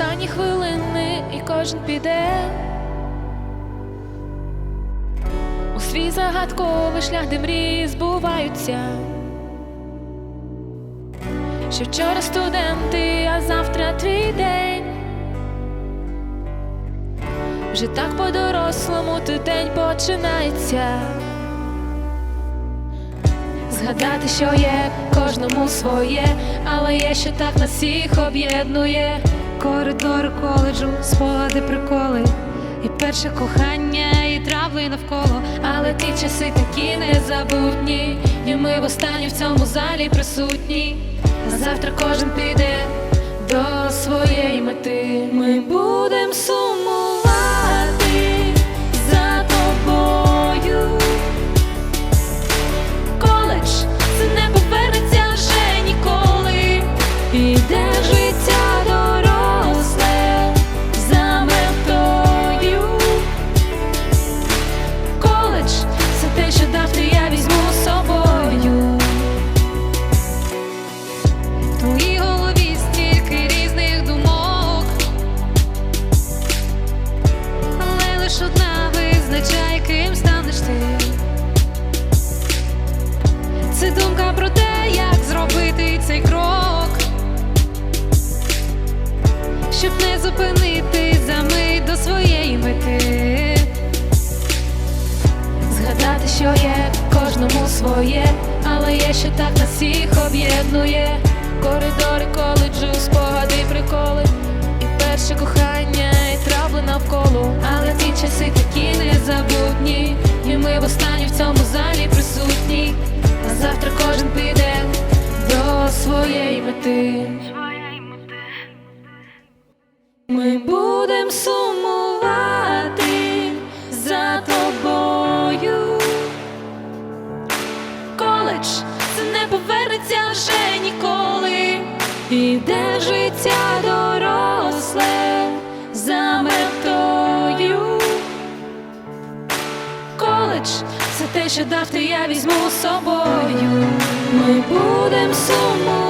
останні хвилини, і кожен піде у свій загадковий шлях, де мрії збуваються. Що вчора студенти, а завтра твій день. Вже так по-дорослому той день починається. Згадати, що є, кожному своє, але є, що так нас всіх об'єднує. Коридор коледжу, спогади, приколи, і перше кохання, і трави навколо. Але ті часи такі незабутні, і ми востаннє в цьому залі присутні. А завтра кожен піде до своєї мети. Ми будем зупинити за мить до своєї мети. Згадати, що є, кожному своє, але є, що так нас всіх об'єднує. Коридори коледжу, спогади, приколи, і перше кохання, і травли навколо. Але ті часи такі незабутні, і ми востаннє в цьому залі присутні. А завтра кожен піде до своєї мети. Ми будем сумувати за тобою. Коледж це не повернеться вже ніколи. Іде життя доросле за метою. Коледж це те, що дав ти, я візьму з собою. Ми будем сумувати